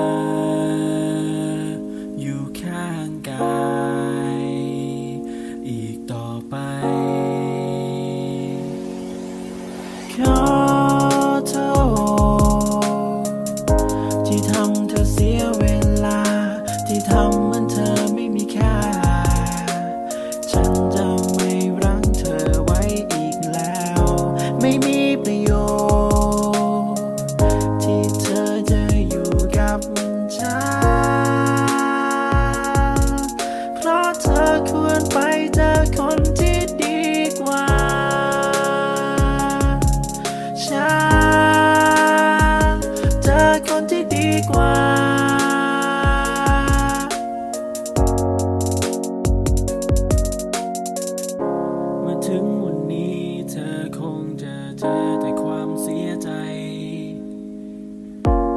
Oh. เจอแต่ความเสียใจ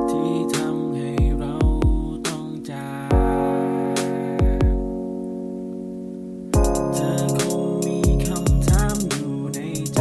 ที่ทำให้เราต้องจากเธอคงมีคำถามอยู่ในใจ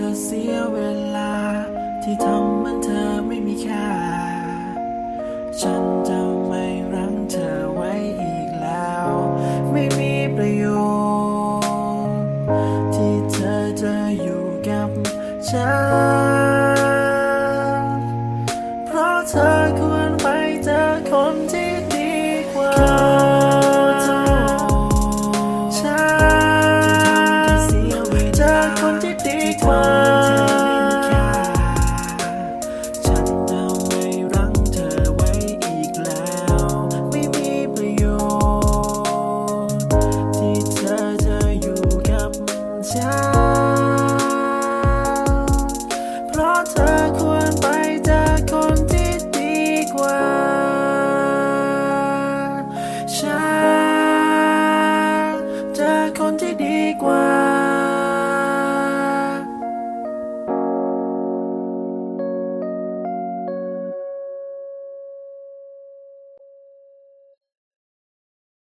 เธอเสียเวลา ที่ทำมันเธอไม่มีค่า ฉันจะไม่รั้งเธอไว้อีกแล้ว ไม่มีประโยชน์ ที่เธอจะอยู่กับฉัน